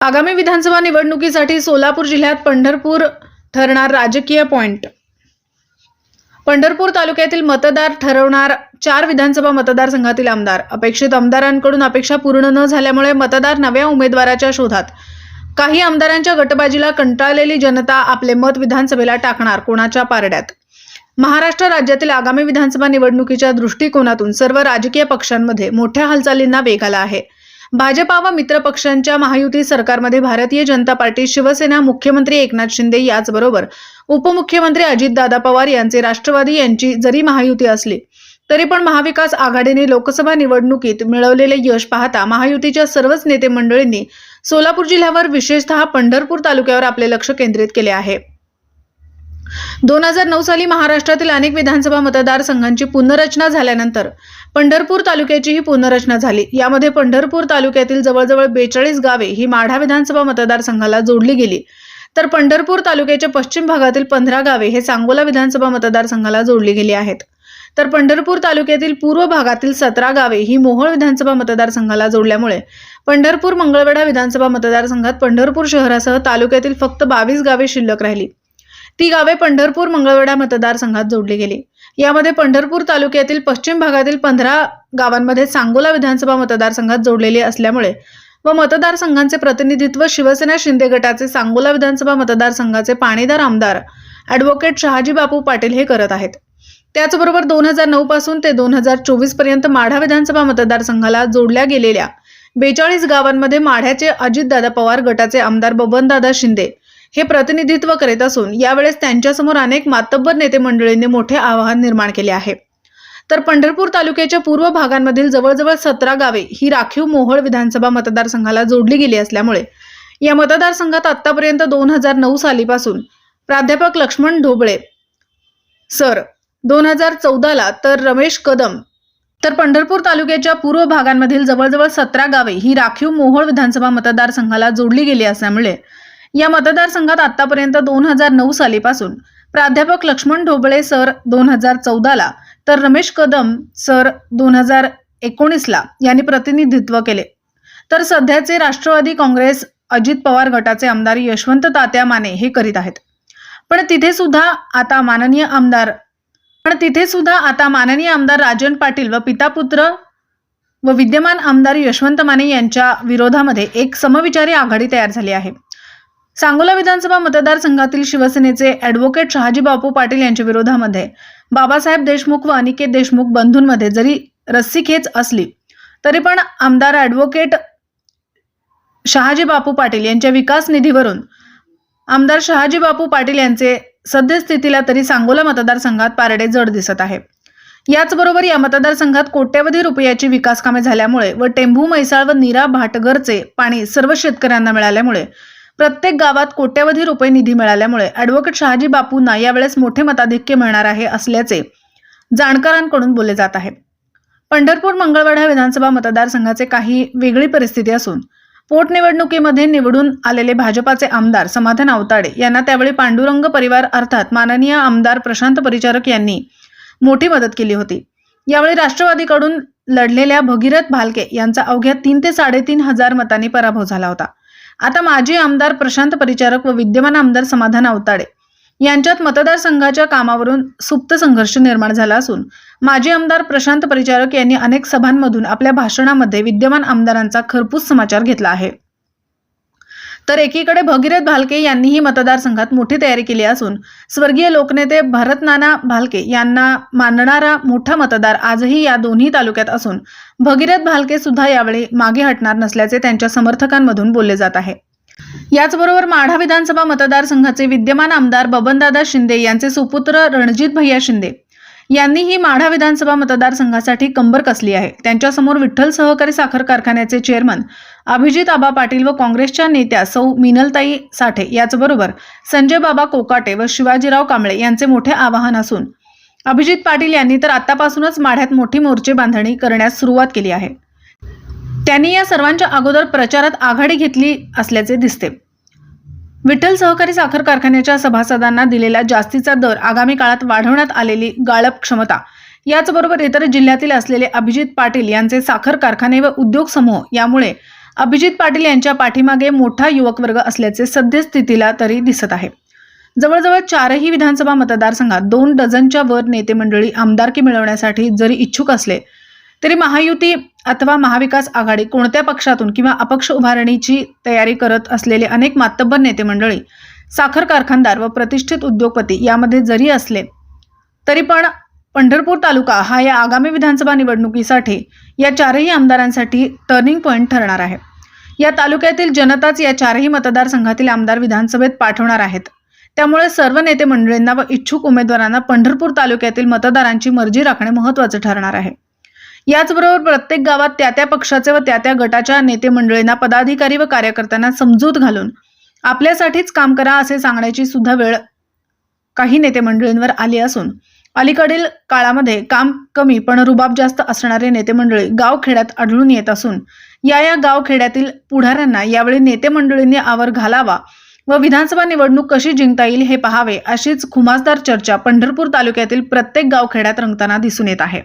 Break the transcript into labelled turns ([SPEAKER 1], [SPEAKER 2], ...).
[SPEAKER 1] आगामी विधानसभा निवडणुकीसाठी सोलापूर जिल्ह्यात पंढरपूर ठरणार राजकीय पॉइंट. पंढरपूर तालुक्यातील मतदार ठरवणार चार विधानसभा मतदारसंघातील आमदार. अपेक्षित आमदारांकडून अपेक्षा पूर्ण न झाल्यामुळे मतदार नव्या उमेदवाराच्या शोधात. काही आमदारांच्या गटबाजीला कंटाळलेली जनता आपले मत विधानसभेला टाकणार कोणाच्या पारड्यात? महाराष्ट्र राज्यातील आगामी विधानसभा निवडणुकीच्या दृष्टिकोनातून सर्व राजकीय पक्षांमध्ये मोठ्या हालचालींना वेग आला आहे. भाजपा व मित्र पक्षांच्या महायुती सरकारमध्ये भारतीय जनता पार्टी शिवसेना मुख्यमंत्री एकनाथ शिंदे याचबरोबर उपमुख्यमंत्री अजितदादा पवार यांचे राष्ट्रवादी यांची जरी महायुती असली तरी पण महाविकास आघाडीने लोकसभा निवडणुकीत मिळवलेले यश पाहता महायुतीच्या सर्वच नेते मंडळींनी सोलापूर जिल्ह्यावर विशेषतः पंढरपूर तालुक्यावर आपले लक्ष केंद्रित केले आहे. दोन हजार नऊ साली महाराष्ट्रातील अनेक विधानसभा मतदारसंघांची पुनर्रचना झाल्यानंतर पंढरपूर तालुक्याची ही पुनर्रचना झाली. यामध्ये पंढरपूर तालुक्यातील जवळजवळ बेचाळीस गावे ही माढा विधानसभा मतदारसंघाला जोडली गेली. तर पंढरपूर तालुक्याच्या पश्चिम भागातील पंधरा गावे हे सांगोला विधानसभा मतदारसंघाला जोडली गेली आहेत. तर पंढरपूर तालुक्यातील पूर्व भागातील सतरा गावे ही मोहोळ विधानसभा मतदारसंघाला जोडल्यामुळे पंढरपूर मंगळवेढा विधानसभा मतदारसंघात पंढरपूर शहरासह तालुक्यातील फक्त बावीस गावे शिल्लक राहिली. ती गावे पंढरपूर मंगळवेढा मतदारसंघात जोडली गेली. यामध्ये पंढरपूर तालुक्यातील पश्चिम भागातील पंधरा गावांमध्ये सांगोला विधानसभा मतदारसंघात जोडलेली असल्यामुळे व मतदारसंघांचे प्रतिनिधित्व शिवसेना शिंदे गटाचे सांगोला विधानसभा मतदारसंघाचे पाणीदार आमदार ॲडव्होकेट शहाजी बापू पाटील हे करत आहेत. त्याचबरोबर दोन हजार नऊ पासून ते दोन हजार चोवीसपर्यंत माढा विधानसभा मतदारसंघाला जोडल्या गेलेल्या बेचाळीस गावांमध्ये माढ्याचे अजितदादा पवार गटाचे आमदार बबनदादा शिंदे हे प्रतिनिधित्व करीत असून यावेळेस त्यांच्यासमोर अनेक मातब्बर नेते मंडळींनी मोठे आव्हान निर्माण केले आहे. तर पंढरपूर तालुक्याच्या पूर्व भागांमधील जवळजवळ सतरा गावे ही राखीव मोहोळ विधानसभा मतदारसंघाला जोडली गेली असल्यामुळे या मतदारसंघात आतापर्यंत दोन हजार नऊ सालीपासून प्राध्यापक लक्ष्मण ढोबळे सर दोन हजार चौदाला तर रमेश कदम तर पंढरपूर तालुक्याच्या पूर्व भागांमधील जवळजवळ सतरा गावे ही राखीव मोहोळ विधानसभा मतदारसंघाला जोडली गेली असल्यामुळे या मतदारसंघात आतापर्यंत दोन हजार नऊ सालीपासून प्राध्यापक लक्ष्मण ढोबळे सर दोन हजार चौदाला तर रमेश कदम सर दोन हजार एकोणीसला यांनी प्रतिनिधित्व केले. तर सध्याचे राष्ट्रवादी काँग्रेस अजित पवार गटाचे आमदार यशवंत तात्या माने हे करीत आहेत. पण तिथे सुद्धा आता माननीय आमदार पण तिथे सुद्धा आता माननीय आमदार राजन पाटील व पितापुत्र व विद्यमान आमदार यशवंत माने यांच्या विरोधामध्ये एक समविचारी आघाडी तयार झाली आहे. सांगोला विधानसभा मतदारसंघातील शिवसेनेचे ॲडव्होकेट शहाजी बापू पाटील यांच्या विरोधामध्ये. बाबासाहेब देशमुख व अनिकेत देशमुख बंधूंमध्ये जरी रस्सीखेच असली तरी पण आमदार ॲडव्होकेट शहाजी बापू पाटील यांच्या विकास निधीवरून आमदार शहाजी बापू पाटील यांचे सद्यस्थितीला तरी सांगोला मतदारसंघात पारडे जड दिसत आहे. याचबरोबर या मतदारसंघात कोट्यवधी रुपयाची विकास कामे झाल्यामुळे व टेंभू म्हैसाळ व नीरा भाटगरचे पाणी सर्व शेतकऱ्यांना मिळाल्यामुळे प्रत्येक गावात कोट्यवधी रुपये निधी मिळाल्यामुळे ॲडव्होकेट शहाजी बापूंना यावेळेस मोठे मताधिक्य मिळणार आहे असल्याचे जाणकारांकडून बोलले जात आहे. पंढरपूर मंगळवाडा विधानसभा मतदारसंघाचे काही वेगळी परिस्थिती असून पोटनिवडणुकीमध्ये निवडून आलेले भाजपाचे आमदार समाधान अवताडे यांना त्यावेळी पांडुरंग परिवार अर्थात माननीय आमदार प्रशांत परिचारक यांनी मोठी मदत केली होती. यावेळी राष्ट्रवादीकडून लढलेल्या भगीरथ भालके यांचा अवघ्या तीन ते साडेतीन हजार मतांनी पराभव झाला होता. आता माजी आमदार प्रशांत परिचारक व विद्यमान आमदार समाधान अवताडे यांच्यात मतदारसंघाच्या कामावरून सुप्त संघर्ष निर्माण झाला असून माजी आमदार प्रशांत परिचारक यांनी अनेक सभांमधून आपल्या भाषणामध्ये विद्यमान आमदारांचा खरपूस समाचार घेतला आहे. तर एकीकडे भगीरथ भालके यांनीही मतदारसंघात मोठी तयारी केली असून स्वर्गीय लोकनेते भरतनाना भालके यांना मानणारा मोठा मतदार आजही या दोन्ही तालुक्यात असून भगीरथ भालके सुद्धा यावेळी मागे हटणार नसल्याचे त्यांच्या समर्थकांमधून बोलले जात आहे. याचबरोबर माढा विधानसभा मतदारसंघाचे विद्यमान आमदार बबनदादा शिंदे यांचे सुपुत्र रणजित भैया शिंदे यांनी ही माढा विधानसभा मतदारसंघासाठी कंबर कसली आहे? त्यांच्यासमोर विठ्ठल सहकारी साखर कारखान्याचे चेअरमन अभिजित आबा पाटील व काँग्रेसच्या नेत्या सौ मिनलताई साठे याचबरोबर संजय बाबा कोकाटे व शिवाजीराव कांबळे यांचे मोठे आवाहन असून अभिजित पाटील यांनी तर आतापासूनच माढ्यात मोठी मोर्चे बांधणी करण्यास सुरुवात केली आहे. त्यांनी या सर्वांच्या अगोदर प्रचारात आघाडी घेतली असल्याचे दिसते. विठ्ठल सहकारी साखर कारखान्याच्या सभासदांना दिलेला जास्तीचा दर आगामी काळात वाढवण्यात आलेली गाळप क्षमता. याचबरोबर इतर जिल्ह्यातील असलेले अभिजित पाटील यांचे साखर कारखाने व उद्योग समूह यामुळे अभिजित पाटील यांच्या पाठीमागे मोठा युवक वर्ग असल्याचे सद्यस्थितीला तरी दिसत आहे. जवळजवळ चारही विधानसभा मतदारसंघात दोन डझनच्या वर नेते मंडळी आमदारकी मिळवण्यासाठी जरी इच्छुक असले तरी महायुती अथवा महाविकास आघाडी कोणत्या पक्षातून किंवा अपक्ष उभारणीची तयारी करत असलेले अनेक मातब्बर नेते मंडळी साखर कारखानदार व प्रतिष्ठित उद्योगपती यामध्ये जरी असले तरी पण पंढरपूर तालुका हा या आगामी विधानसभा निवडणुकीसाठी या चारही आमदारांसाठी टर्निंग पॉईंट ठरणार आहे. या तालुक्यातील जनताच या चारही मतदारसंघातील आमदार विधानसभेत पाठवणार आहेत. त्यामुळे सर्व नेते मंडळींना व इच्छुक उमेदवारांना पंढरपूर तालुक्यातील मतदारांची मर्जी राखणे महत्त्वाचे ठरणार आहे. याचबरोबर प्रत्येक गावात त्या त्या पक्षाचे व त्या त्या गटाच्या नेते मंडळींना पदाधिकारी व कार्यकर्त्यांना समजूत घालून आपल्यासाठीच काम करा असे सांगण्याची सुद्धा वेळ काही नेते मंडळींवर आली असून अलीकडील काळामध्ये काम कमी पण रुबाब जास्त असणारे नेते मंडळी गावखेड्यात आढळून येत असून या या गावखेड्यातील पुढाऱ्यांना यावेळी नेते मंडळींनी आवर घालावा व विधानसभा निवडणूक कशी जिंकता येईल हे पहावे अशीच खुमासदार चर्चा पंढरपूर तालुक्यातील प्रत्येक गावखेड्यात रंगताना दिसून येत आहे.